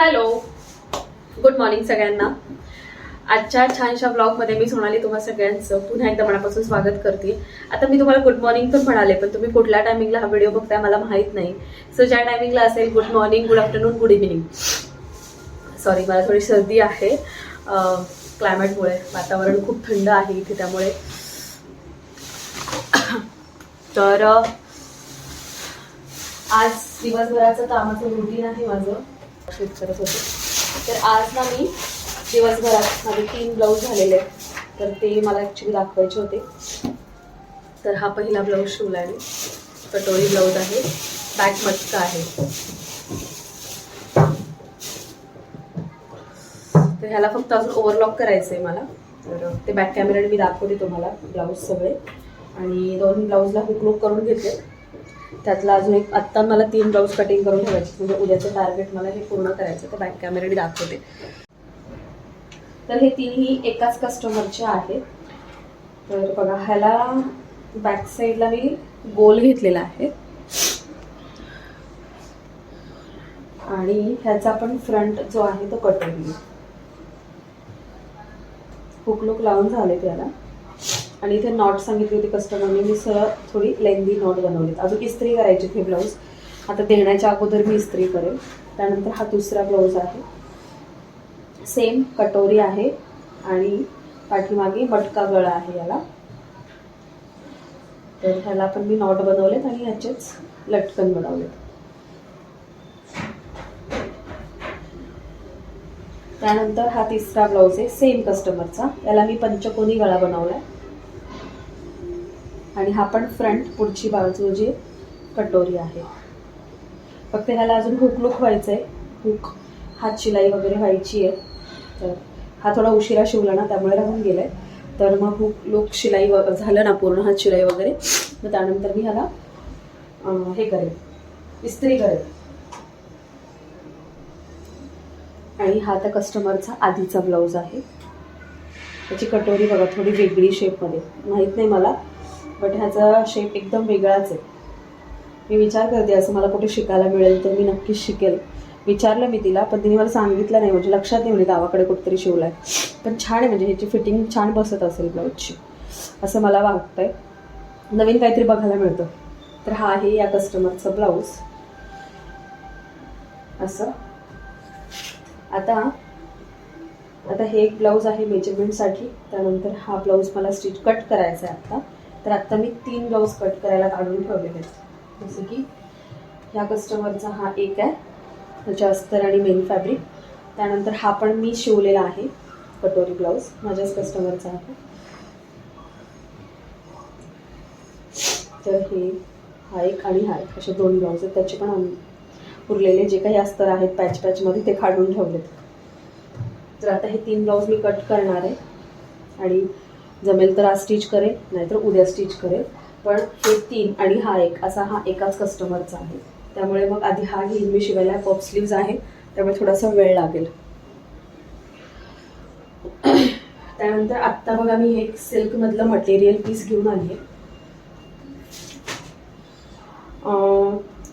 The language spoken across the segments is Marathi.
हॅलो गुड मॉर्निंग सगळ्यांना. आजच्या छानशा ब्लॉगमध्ये मी सोनाली तुम्हा सगळ्यांचं पुन्हा एकदा मनापासून स्वागत करते. आता मी तुम्हाला गुड मॉर्निंग पण म्हणाले पण तुम्ही कुठल्या टायमिंगला हा व्हिडिओ बघताय मला माहीत नाही. सो ज्या टायमिंगला असेल good morning good afternoon good evening sorry मला थोडी सर्दी आहे. क्लायमेटमुळे वातावरण खूप थंड आहे इथे त्यामुळे. तर आज दिवसभराचं कामाचं रुटीन आहे माझं. शूट करत होते. तर आज ना मी दिवसभरात माझे तीन ब्लाऊज झालेले आहेत. तर ते मला ॲक्च्युली दाखवायचे होते. तर हा पहिला ब्लाऊज शिवला आहे कटोरी ब्लाऊज आहे. बॅक मटका आहे. तर ह्याला फक्त अजून ओव्हरलॉक करायचं आहे मला. तर ते बॅक कॅमेऱ्याने मी दाखवते तुम्हाला ब्लाऊज सगळे. आणि दोन ब्लाऊजला हुकलूक करून घेते. त्यातला अजून एक आत्ता मला तीन ब्लाऊज कटिंग करून ठेवायचे म्हणजे उद्याचं टार्गेट मला हे पूर्ण करायचं तर बॅक कॅमेऱ्याने दाखवते. तर हे तिन्ही एकाच कस्टमरचे आहेत. तर बघा ह्याला बॅक साईडला मी गोल घेतलेला आहे. आणि ह्याचा पण फ्रंट जो आहे तो कटोरी हुकलुक लावून झाले त्याला. आणि इथे नॉट सांगितली होती कस्टमरने मी सरळ थोडी लेंदी नॉट बनवली अजून इस्त्री करायची हे ब्लाऊज आता देण्याच्या अगोदर मी इस्त्री करेल. त्यानंतर हा दुसरा ब्लाऊज आहे. सेम कटोरी आहे आणि पाठीमागे मटका गळा आहे याला. तर ह्याला पण मी नॉट बनवलेत आणि ह्याचेच लटकन बनवलेत. त्यानंतर हा तिसरा ब्लाऊज आहे सेम कस्टमरचा याला मी पंचकोनी गळा बनवला आहे आणि हा पण फ्रंट पुढची बाजू जी कटोरी आहे. फक्त ह्याला अजून हुक लुक व्हायचं आहे हुक हात शिलाई वगैरे व्हायची आहे. तर हा थोडा उशिरा शिवला ना त्यामुळे राहून गेला आहे तर मग हुक लुक शिलाई व झालं ना पूर्ण हात शिलाई वगैरे. तर त्यानंतर मी ह्याला हे करेल. इस्त्री करेल. आणि हा त्या कस्टमरचा आधीचा ब्लाऊज आहे. त्याची कटोरी बघा थोडी वेगळी शेपमध्ये माहीत नाही मला. बट ह्याचा शेप एकदम वेगळाच आहे. मी विचार करते असं मला कुठे शिकायला मिळेल तर मी नक्कीच शिकेल. विचारलं मी तिला पण तिने मला सांगितलं नाही म्हणजे लक्षात नाही म्हणजे गावाकडे कुठेतरी शिवलाय. पण छान आहे म्हणजे ह्याची फिटिंग छान बसत असेल ब्लाऊजची. असं मला वाटतंय. नवीन काहीतरी बघायला मिळतं. तर हा आहे या कस्टमरचा ब्लाऊज. असं. आता आता हे एक ब्लाऊज आहे मेजरमेंटसाठी. त्यानंतर हा ब्लाऊज मला स्टिच कट करायचा आहे आत्ता तर आत्ता मी तीन ब्लाऊज कट करायला काढून ठेवलेले आहेत. जसं की ह्या कस्टमरचा हा एक आहे त्याचे अस्तर आणि मेन फॅब्रिक त्यानंतर हा पण मी शिवलेला आहे कटोरी ब्लाऊज माझ्याच कस्टमरचा आहे. तर हे हा एक आणि हा एक असे दोन ब्लाऊज आहेत त्याचे पण उरलेले जे काही अस्तर आहेत पॅच पॅचमध्ये ते काढून ठेवलेत. तर आता हे तीन ब्लाऊज मी कट करणार आहे. आणि जमेल तर आज स्टिच करेल नाहीतर उद्या स्टिच करेल. पण हे तीन आणि हा एक असा हा एकाच कस्टमरचा आहे. त्यामुळे मग आधी हा घेईन मी शिवायला पॉप स्लीव्ज आहे. त्यामुळे थोडासा वेळ लागेल. त्यानंतर आत्ता बघा मी हे सिल्कमधलं मटेरियल पीस घेऊन आली आहे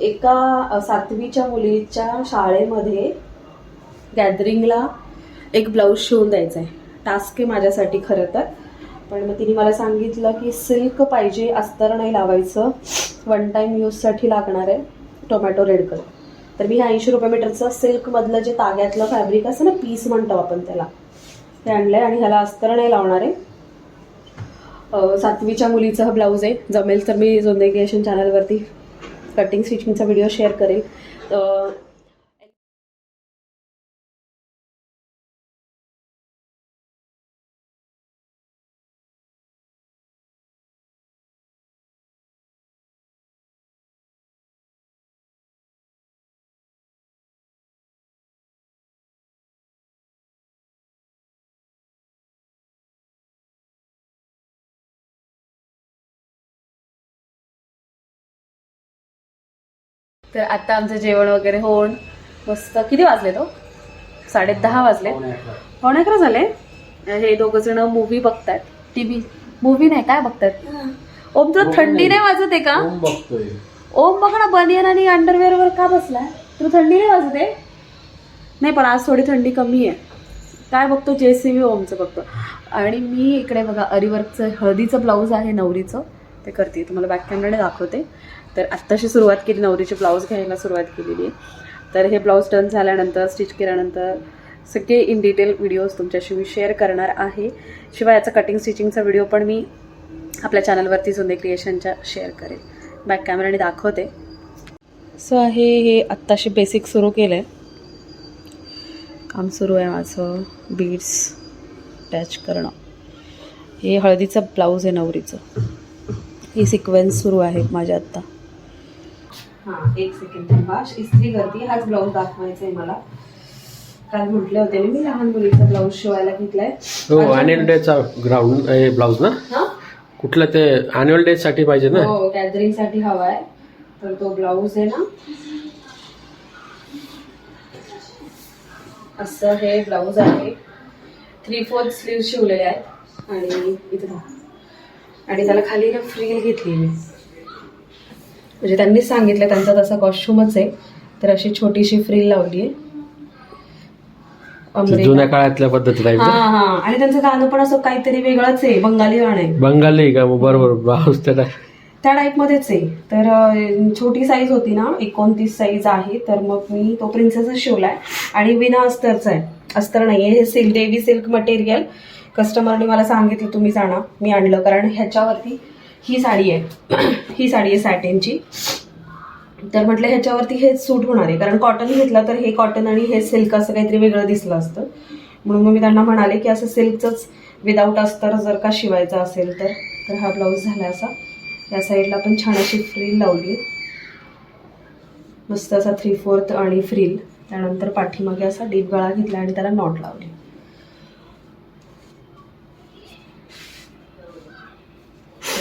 एका सातवीच्या मुलीच्या शाळेमध्ये गॅदरिंगला एक ब्लाऊज शिवून द्यायचा आहे टास्क आहे माझ्यासाठी खरं तर. पण मग तिने मला सांगितलं की सिल्क पाहिजे अस्तर नाही लावायचं. वन टाईम यूजसाठी लागणार आहे टोमॅटो रेड कलर. तर मी ऐंशी रुपये मीटरचं सिल्कमधलं जे ताग्यातलं फॅब्रिक असतं ना पीस म्हणतो आपण त्याला ते आणलं आहे आणि ह्याला अस्तर नाही लावणार आहे. सातवीच्या मुलीचा हा ब्लाऊज आहे. जमेल तर मी जोंदे क्रिएशन चॅनलवरती कटिंग स्टिचिंगचा व्हिडिओ शेअर करेल. तर तर आता आमचं जेवण वगैरे होऊन मस्त किती वाजले तो साडे दहा वाजले पावणे अकरा. झाले? हे दोघ जण मूवी बघतात टीव्ही मूवी नाही काय बघतात ओम तुला थंडी नाही. वाजत आहे का? ओम बघतोय. ओम बघ ना बनियन आणि अंडरवेअर वर का बसलाय? तुला थंडी नाही वाजत? आहे नाही पण आज थोडी थंडी कमी आहे. काय बघतो? जे सी व्ही ओमचं बघतो. आणि मी इकडे बघा अरिवर्कचं हळदीचं ब्लाऊज आहे नवरीचं. ते करते तुम्हाला बॅक कॅमेराने दाखवते. तर आत्ताशी सुरुवात केली नवरीचे ब्लाऊज घ्यायला सुरुवात केलेली. आहे तर हे ब्लाऊज डन झाल्यानंतर स्टिच केल्यानंतर सगळे इन डिटेल व्हिडिओज तुमच्याशी मी शेअर करणार आहे. शिवाय याचा कटिंग स्टिचिंगचा व्हिडिओ पण मी आपल्या चॅनलवरती जुने क्रिएशनच्या शेअर करेन बॅक कॅमेराने दाखवते. सो आहे हे आत्ताशी बेसिक सुरू केलं आहे काम सुरू आहे माझं. बीड्स अटॅच करणं. हे हळदीचं ब्लाऊज आहे नवरीचं. ही सिक्वेन्स सुरू आहे माझ्या आत्ता. हां एक सेकंड थांबा. इस्त्री करते हाच ब्लाऊज दाखवायचा आहे मला. काल म्हटले होते ना मी लहान मुलीचा ब्लाऊज शिवायला घेतलाय. हो अॅन्युअल डेचा ग्राउंड ब्लाऊज ना? हां? कुठलं ते अॅन्युअल डे साठी पाहिजे ना? हो गॅदरिंगसाठी हवा आहे तर तो ब्लाऊज आहे ना. असं हे ब्लाऊज आहे. थ्री फोर्थ स्लीव शिवलेले आहेत. आणि इथे. आणि त्याला खाली ना फ्रील घेतली मी. म्हणजे त्यांनीच सांगितलं त्यांचा तसा कॉस्ट्युमच आहे. तर अशी छोटीशी फ्रील लावली आहे. जुन्या काळातल्या पद्धती हा हा. आणि त्यांचं गाणं पण असं काहीतरी वेगळंच आहे बंगाली गाणं आहे. बंगाली का? मग बरोबर ब्लाऊज त्या टाईपमध्येच आहे. तर छोटी साईज होती ना एकोणतीस साईज आहे. तर मग मी तो प्रिन्सेसच शिवलाय. आणि विना अस्तरचा आहे. अस्तर नाही आहे हे सिल्क देवी सिल्क मटेरियल कस्टमरने मला सांगितलं तुम्ही जाणा मी आणलं. कारण ह्याच्यावरती ही साडी आहे. ही साडी आहे सॅटेनची तर म्हटलं ह्याच्यावरती हेच सूट होणार आहे. कारण कॉटन घेतलं तर हे कॉटन आणि हे सिल्क असं काहीतरी वेगळं दिसलं असतं. म्हणून मग मी त्यांना म्हणाले की असं सिल्कचंच विदाऊट अस्तर जर का शिवायचं असेल तर तर हा ब्लाऊज झाला असा. या साईडला पण छान अशी फ्रील लावली. मस्त असा थ्री फोर्थ आणि फ्रील त्यानंतर पाठीमागे असा डीप गळा घेतला आणि त्याला नॉट लावली.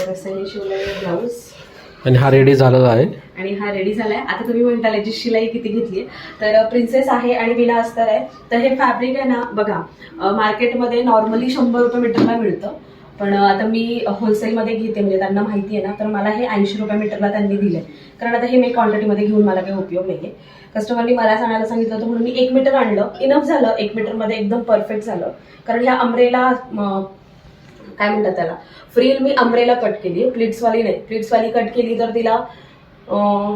तर असं हे शिवलेलं ब्लाऊज. आणि हा रेडी झालेला आहे. आणि हा रेडी झालाय. आता तुम्ही म्हणताल याची शिलाई किती घेतली तर प्रिन्सेस आहे आणि विना अस्तर आहे. तर हे फॅब्रिक आहे ना बघा मार्केटमध्ये नॉर्मली शंभर रुपये मीटरला मिळतं. पण आता मी होलसेलमध्ये घेते म्हणजे त्यांना माहिती आहे ना तर मला हे ऐंशी रुपये मीटरला त्यांनी दिलंय. कारण आता हे मी क्वांटिटीमध्ये घेऊन मला काही उपयोग नाही आहे कस्टमरनी मला सांगायला सांगितलं होतं म्हणून मी एक मीटर आणलं. इनफ झालं. एक मीटरमध्ये एकदम परफेक्ट झालं. कारण ह्या अमरेला काय म्हणतात त्याला? फ्रील मी अमरेला कट केली. प्लिट्सवाली नाही. प्लिट्सवाली कट केली तर तिला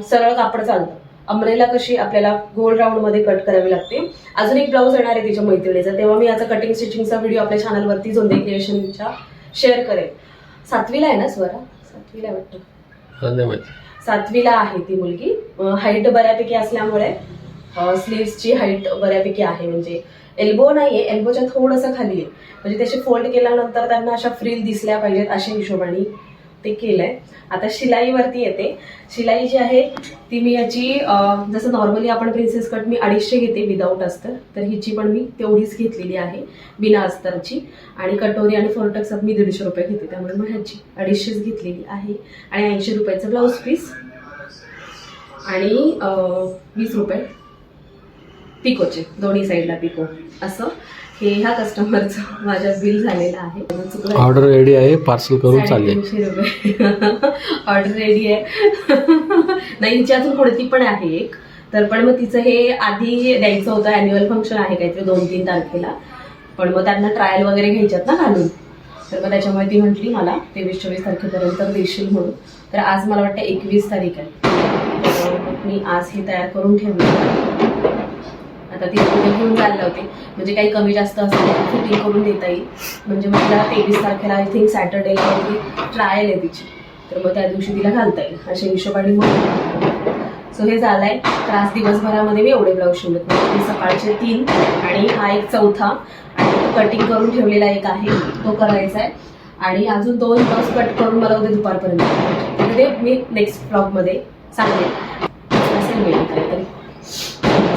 सरळ कापड चालतं. अमरेला कशी आपल्याला गोल राऊंडमध्ये कट करावी लागते. अजून एक ब्लाऊज येणार आहे तिच्या मैत्रिणीचा. तेव्हा मी याचा कटिंग स्टिचिंगचा व्हिडिओ आपल्या चॅनलवरती जोंदे क्रिएशनच्या शेअर करेन सातवीला आहे ना स्वरा? सातवीला वाटतं. सातवीला आहे ती मुलगी. हाईट बऱ्यापैकी असल्यामुळे स्लीव्सची हाईट बऱ्यापैकी आहे. म्हणजे एल्बो नाहीये एल्बोच्या थोडंसं खाली आहे. म्हणजे त्याचे फोल्ड केल्यानंतर त्यांना अशा फ्रील दिसल्या पाहिजेत अशा हिशोबाने ते केलंय. आता शिलाईवरती येते. शिलाई जी आहे ती मी याची जसं नॉर्मली आपण प्रिन्सेस कट मी अडीचशे घेते विदाऊट अस्तर तर हिची पण मी तेवढीच घेतलेली आहे बिना अस्तरची. आणि कटोरी आणि फोरटक्स मी दीडशे रुपये घेते. त्यामुळे मग ह्याची अडीचशेच घेतलेली आहे. आणि ऐंशी रुपयाचं ब्लाऊज पीस आणि वीस रुपये. पिकोचे दोन्ही साईडला पिको असं हे ह्या कस्टमरचं माझ्या बिल झालेलं आहे. ऑर्डर रेडी आहे पार्सल करून चालले. रुपये. ऑर्डर रेडी आहे. नाही हिची अजून कोणती पण आहे एक. तर पण मग तिचं हे आधी द्यायचं होतं अॅन्युअल फंक्शन आहे काहीतरी दोन तीन तारखेला. पण मग त्यांना ट्रायल वगैरे घ्यायच्यात ना घालून. तर मग त्याच्यामुळे ती म्हटली मला तेवीस चोवीस तारखेपर्यंत देशील म्हणून. तर आज मला वाटतं एकवीस तारीख आहे. मी आज ही तयार करून ठेवली तर ती पुढे घेऊन चालले होते. म्हणजे काही कमी जास्त असेल तर फिटिंग करून देता येईल. म्हणजे मग तेवीस तारखेला आय थिंक सॅटर्डेला ट्रायल आहे तिची. तर मग त्या दिवशी तिला घालता येईल. अशा हिशोबाने मग. सो हे झालंय. तर आज दिवसभरामध्ये मी एवढे ब्लाऊज शिवलेत. म्हणजे सकाळचे तीन आणि हा एक चौथा. आणि तो कटिंग करून ठेवलेला एक आहे. तो करायचा आहे आणि अजून दोन ब्लाऊज कट करून मला उद्या दुपारपर्यंत ते मी नेक्स्ट ब्लॉगमध्ये सांगेन.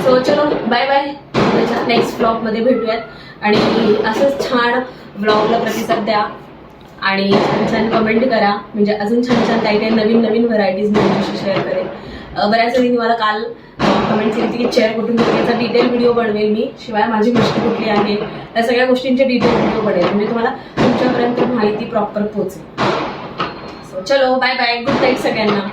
सो चलो बाय बाय त्याच्या नेक्स्ट ब्लॉगमध्ये भेटूयात. आणि असंच छान ब्लॉगला प्रतिसाद द्या. आणि छान छान कमेंट करा. म्हणजे अजून छान छान काही काही नवीन नवीन व्हरायटीज मी तुमच्याशी शेअर करेन. बऱ्याच वेळी मला काल कमेंट केली होती की चेअर कुठून त्याचा याचा डिटेल व्हिडिओ बनवेल मी. शिवाय माझी गोष्टी कुठली आहे? या सगळ्या गोष्टींचे डिटेल व्हिडिओ बनेल म्हणजे तुम्हाला तुमच्यापर्यंत माहिती प्रॉपर पोहोचेल. सो चलो बाय बाय गुड नाईट सगळ्यांना.